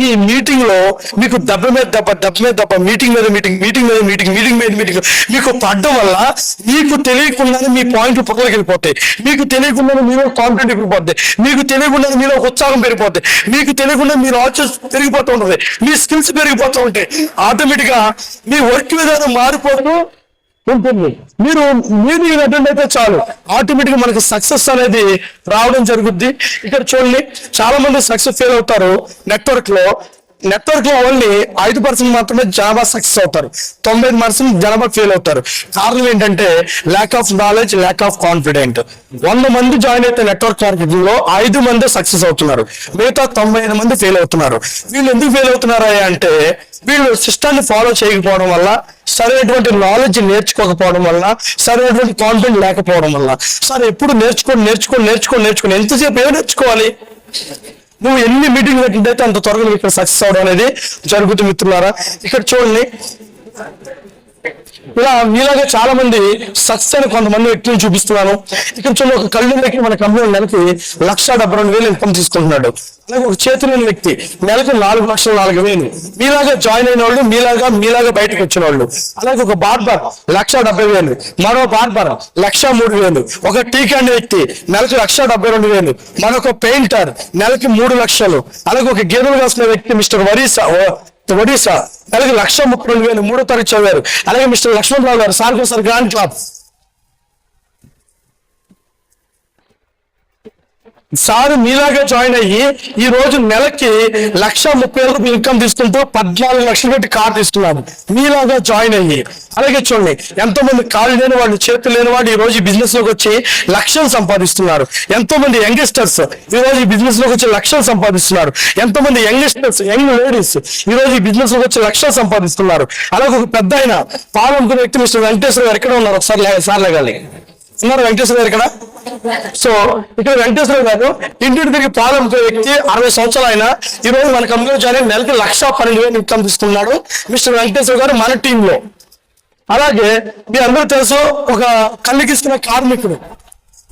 ఈ మీటింగ్లో మీకు దెబ్బ మీద దెబ్బ దెబ్బ మీద దెబ్బ మీటింగ్ మీద మీటింగ్ మీటింగ్ మీద మీటింగ్ మీటింగ్ మీద మీటింగ్ మీకు పడ్డం వల్ల మీకు తెలియకుండానే మీ పాయింట్ పక్కకి వెళ్ళిపోతాయి. మీకు తెలియకుండానే మీలో కాన్ఫిడెంట్ పెరిగిపోద్ది. మీకు తెలియకుండానే మీలో ఉత్సాహం పెరిగిపోద్ది. మీకు తెలియకుండా మీరు ఆలోచన పెరిగిపోతూ ఉంటుంది. మీ స్కిల్స్ పెరిగిపోతూ ఉంటాయి. ఆటోమేటిక్గా మీ వర్క్ విధానం మారిపోతూ ఉంటుంది మీరు మీటింగ్ అటెండ్ అయితే చాలు. ఆటోమేటిక్ మనకి సక్సెస్ అనేది రావడం జరుగుద్ది. ఇక్కడ చూడండి చాలా మంది సక్సెస్ ఫెయిల్ అవుతారు. నెట్వర్క్లో నెట్వర్క్లో ఓన్లీ ఐదు పర్సెంట్ మాత్రమే జనాభా సక్సెస్ అవుతారు. తొంభై పర్సెంట్ జనాభా ఫెయిల్ అవుతారు. కారణం ఏంటంటే lack of knowledge lack of confident వంద మంది జాయిన్ అయితే నెట్వర్క్ మార్కెటింగ్లో ఐదు మంది సక్సెస్ అవుతున్నారు. మిగతా తొంభై ఐదు మంది ఫెయిల్ అవుతున్నారు. వీళ్ళు ఎందుకు ఫెయిల్ అవుతున్నారా అంటే వీళ్ళు సిస్టాన్ని ఫాలో చేయకపోవడం వల్ల సరైనటువంటి నాలెడ్జ్ నేర్చుకోకపోవడం వల్ల సరైనటువంటి కాన్ఫిడెంట్ లేకపోవడం వల్ల. సార్ ఎప్పుడు నేర్చుకొని నేర్చుకొని నేర్చుకొని నేర్చుకొని ఎంతసేపు ఏం నేర్చుకోవాలి? నువ్వు ఎన్ని మీటింగ్ అటెండ్ అంత త్వరగా ఇక్కడ సక్సెస్ అవడం అనేది జరుగుతుంది మిత్రులారా. ఇక్కడ చూడండి. ఇలా మీలాగా చాలా మంది సక్సెస్ అని కొంతమంది వ్యక్తులను చూపిస్తున్నాను. ఇక్కడ చూడండి ఒక కళ్ళకి మన కంపెనీ నెలకి లక్ష డెబ్బై రెండు వేలు ఇన్కమ్ తీసుకుంటున్నాడు. అలాగే ఒక చేతి లేని వ్యక్తి నెలకు నాలుగు లక్షల నాలుగు వేలు. మీలాగా జాయిన్ అయిన వాళ్ళు మీలాగా మీలాగా బయటకు వచ్చిన వాళ్ళు. అలాగే ఒక బార్బర్ లక్ష డెబ్బై వేలు. మరో బార్బర్ లక్ష మూడు వేలు. ఒక టీ క్యాండ్ వ్యక్తి నెలకు లక్ష డెబ్బై రెండు వేలు. మరొక పెయింటర్ నెలకి మూడు లక్షలు. అలాగే ఒక గేదెలు కాసిన వ్యక్తి మిస్టర్ వరీసా ఒడిశా అలాగే లక్ష ముప్పై రెండు వేలు మూడో తరగతి చదివారు. అలాగే మిస్టర్ లక్ష్మణరావు గారు sir sir grand clap sir మీలాగా జాయిన్ అయ్యి ఈ రోజు నెలకి లక్ష ముప్పై వేల రూపాయలు ఇన్కమ్ తీసుకుంటూ పద్నాలుగు లక్షలు పెట్టి కార్ తీసుకున్నారు మీలాగా జాయిన్ అయ్యి. అలాగే చూడండి ఎంతో మంది కాళ్ళు లేని వాళ్ళు చేతులు లేని వాళ్ళు ఈ రోజు బిజినెస్లోకి వచ్చి లక్షలు సంపాదిస్తున్నారు. ఎంతో మంది యంగ్స్టర్స్ ఈ రోజు ఈ బిజినెస్లోకి వచ్చి లక్షలు సంపాదిస్తున్నారు. ఎంతో మంది యంగ్స్టర్స్ యంగ్ లేడీస్ ఈ రోజు ఈ బిజినెస్లోకి వచ్చి లక్షలు సంపాదిస్తున్నారు. అలాగే ఒక పెద్ద ఆయన పాలనుకున్న వ్యక్తి మిస్టర్ వెంకటేశ్వర గారు ఎక్కడ ఉన్నారు? ఒకసారి సార్ లేగాలి ఉన్నారు వెంకటేశ్వర గారు ఇక్కడ సో ఇక్కడ వెంకటేశ్వర గారు ఇంటికి తిరిగి ప్రారంభ వ్యక్తి అరవై సంవత్సరాలు ఆయన ఈ రోజు మన కంపెనీలో జాయిన్ నెలకి లక్ష పన్నెండు వేలు ఇన్కమ్ తీసుకున్నాడు మిస్టర్ వెంకటేశ్వర గారు మన టీమ్లో. అలాగే మీ అందరూ తెలుసు ఒక కళ్ళకిస్తున్న కార్మికుడు.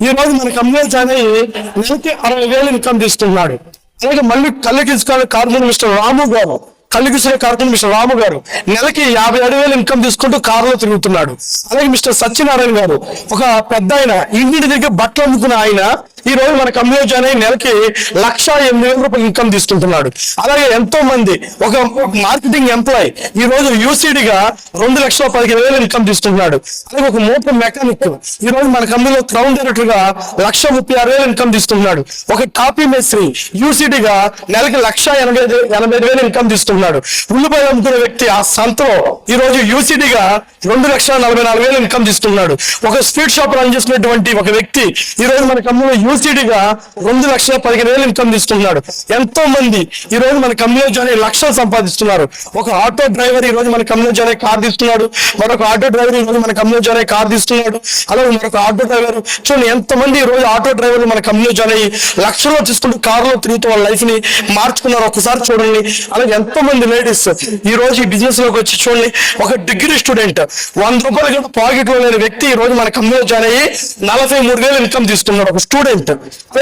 ఈ రోజు మన కంపెనీలో జాయిన్ అయ్యి నెలకి అరవై వేలు ఇన్కమ్ తీసుకున్నాడు. అలాగే మళ్ళీ కళ్ళకిస్తున్న కార్మికుడు మిస్టర్ రాము గారు. కళ్ళుగుసిన కార్మికుడు మిస్టర్ రాము గారు నెలకి యాభై ఏడు వేలు ఇన్కమ్ తీసుకుంటూ కారులో తిరుగుతున్నాడు. అలాగే మిస్టర్ సత్యనారాయణ గారు ఒక పెద్ద ఆయన ఇంటి దగ్గర బట్టలు అమ్ముకున్న ఆయన ఈ రోజు మన కమ్యూజ్ అనే నెలకి లక్ష ఎనిమిది వేల రూపాయలు ఇన్కమ్ తీసుకుంటున్నాడు. అలాగే ఎంతో మంది ఒక మార్కెటింగ్ ఎంప్లాయ్ ఈ రోజు UCD గా రెండు లక్షల పదిహేను వేలు ఇన్కమ్ తీసుకుంటున్నాడు. అలాగే ఒక మోటార్ మెకానిక్ ఈ రోజు మన కంపెనీలో క్రౌన్ డైరెక్టర్గా లక్ష ముప్పై ఆరు వేలు ఇన్కమ్ తీసుకుంటున్నాడు. ఒక కాపీ మేస్త్రి UCD గా నెలకి లక్ష ఎనభై ఎనభై ఐదు వేలు ఇన్కమ్ తీసుకుంటున్నాడు. ఉల్లిపాయలు అమ్ముకునే వ్యక్తి ఆ సంతలో ఈ రోజు UCD గా రెండు లక్షల నలభై నాలుగు వేలు ఇన్కమ్ తీసుకుంటున్నాడు. ఒక స్వీట్ షాప్ రన్ చేసినటువంటి ఒక వ్యక్తి ఈ రోజు మన కంపెనీలో UCD రెండు లక్షల పదిహేను వేలు ఇన్కమ్ తీసుకుంటున్నాడు ఎంతో మంది ఈ రోజు మన కంపెనీలో జాయిన్ అయ్యి లక్షలు సంపాదిస్తున్నారు. ఒక ఆటో డ్రైవర్ ఈ రోజు మన కంపెనీలో జాయిన్ అయ్యి కార్ తీస్తున్నాడు. మరొక ఆటో డ్రైవర్ ఈ రోజు మన కంపెనీలో జాయిన్ అయ్యి కార్ తీస్తున్నాడు. అలాగే మరొక ఆటో డ్రైవర్ చూడండి ఎంతమంది ఈ రోజు ఆటో డ్రైవర్లు మన కంపెనీలో జాయిన్ అయ్యి లక్షల్లో తీసుకుంటూ కారులో తిరుగుతూ వాళ్ళ లైఫ్ని మార్చుకున్నారు. ఒకసారి చూడండి. అలాగే ఎంతో మంది లేడీస్ ఈ రోజు ఈ బిజినెస్లోకి వచ్చి చూడండి. ఒక డిగ్రీ స్టూడెంట్ వంద రూపాయలు కూడా పాకెట్లో లేని వ్యక్తి ఈ రోజు మన కంపెనీలో జాయిన్ అయ్యి నలభై మూడు వేలు ఇన్కమ్ తీసుకున్నాడు ఒక స్టూడెంట్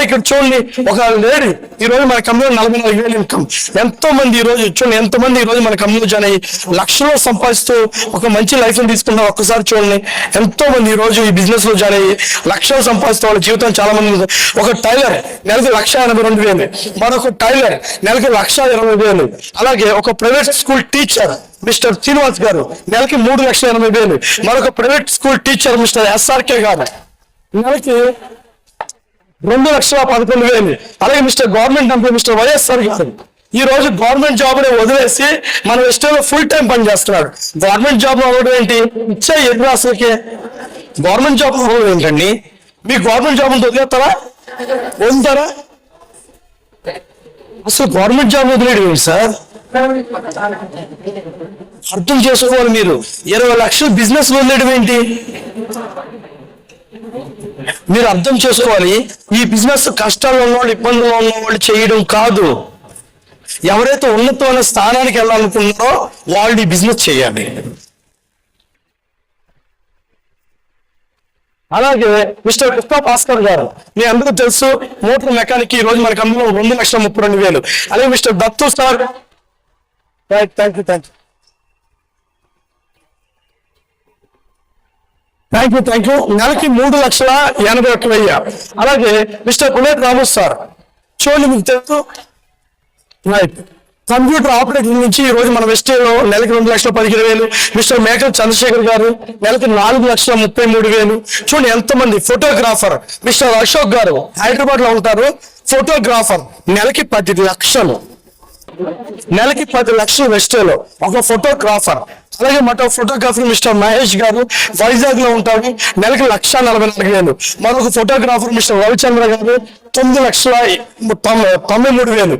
ఇక్కడ చూడండి ఒక లేడీ ఈ రోజు మన కంపెనీలో నలభై నాలుగు వేలు ఇన్కమ్. ఎంతో మంది ఈ రోజు చూడండి ఎంతో మంది ఈ రోజు మన కంపెనీలో జాయిన్ అయ్యి లక్షల్లో సంపాదిస్తూ ఒక మంచి లైఫ్ని తీసుకున్నారు ఒక్కసారి చూడండి ఎంతో మంది ఈ రోజు ఈ బిజినెస్లో జాయిన్ అయ్యి లక్షలు సంపాదిస్తూ వాళ్ళ జీవితం చాలా మంది ఒక టైలర్ నెలకి లక్ష ఎనభై రెండు వేలు. మరొక టైలర్ నెలకి లక్ష ఇరవై వేలు. అలాగే ఒక private school teacher mister Srinivas గారు నెలకి మూడు లక్షల ఎనభై వేలు. మరొక private school teacher mister SRK గారు నెలకి రెండు లక్షల పదకొండు వేలు. అలాగే mister government employee mister YSR గారు. ఈ రోజు గవర్నమెంట్ జాబ్ని వదిలేసి మన ఇష్టంలో ఫుల్ టైం పని చేస్తున్నాడు. గవర్నమెంట్ జాబ్ అవ్వడం ఏంటి? ఇచ్చే ఎదురు అసలుకి గవర్నమెంట్ జాబ్ అవ్వడం ఏంటండి? మీ గవర్నమెంట్ జాబ్ వదిలేస్తారా? వదులుతారా? అసలు గవర్నమెంట్ జాబ్ వదిలేడు ఏంటి సార్? అర్థం చేసుకోవాలి మీరు. ఇరవై లక్షలు బిజినెస్ వదిలేయడం ఏంటి? మీరు అర్థం చేసుకోవాలి ఈ బిజినెస్ కష్టాల్లో ఉన్నవాళ్ళు ఇబ్బందుల్లో ఉన్నవాళ్ళు చేయడం కాదు. ఎవరైతే ఉన్నతమైన స్థానానికి వెళ్ళాలనుకుంటారో వాళ్ళు ఈ బిజినెస్ చేయాలి. అలాగే మిస్టర్ కృష్ణ భాస్కర్ గారు మీ అందరూ తెలుసు మోటార్ మెకానిక్ ఈ రోజు మన అందులో రెండు లక్షల ముప్పై రెండు వేలు. అలాగే mister Dattu sir. Right thank you thank you thank you thank you నెలకి మూడు లక్షల ఎనభై ఒక్క వెయ్యి. అలాగే మిస్టర్ పునేత్ రాము సార్ చూడండి మీకు తెలుసు. రైట్ కంప్యూటర్ ఆపరేటర్ నుంచి ఈ రోజు మన వెస్టేలో నెలకి రెండు లక్షల పదిహేను వేలు. మిస్టర్ మేకల్ చంద్రశేఖర్ గారు నెలకి నాలుగు లక్షల ముప్పై మూడు వేలు. చూడండి ఎంతమంది ఫోటోగ్రాఫర్ మిస్టర్ అశోక్ గారు హైదరాబాద్లో ఉంటారు. ఫోటోగ్రాఫర్ నెలకి పది లక్షలు. నెలకి పది లక్షలు వెస్టేలో ఒక ఫోటోగ్రాఫర్ అలాగే మరో ఫోటోగ్రాఫర్ మిస్టర్ మహేష్ గారు వైజాగ్లో ఉంటాడు నెలకి లక్ష నలభై నాలుగు వేలు. మరొక ఫోటోగ్రాఫర్ మిస్టర్ రవిచంద్ర గారు తొమ్మిది లక్షల తొంభై మూడు వేలు.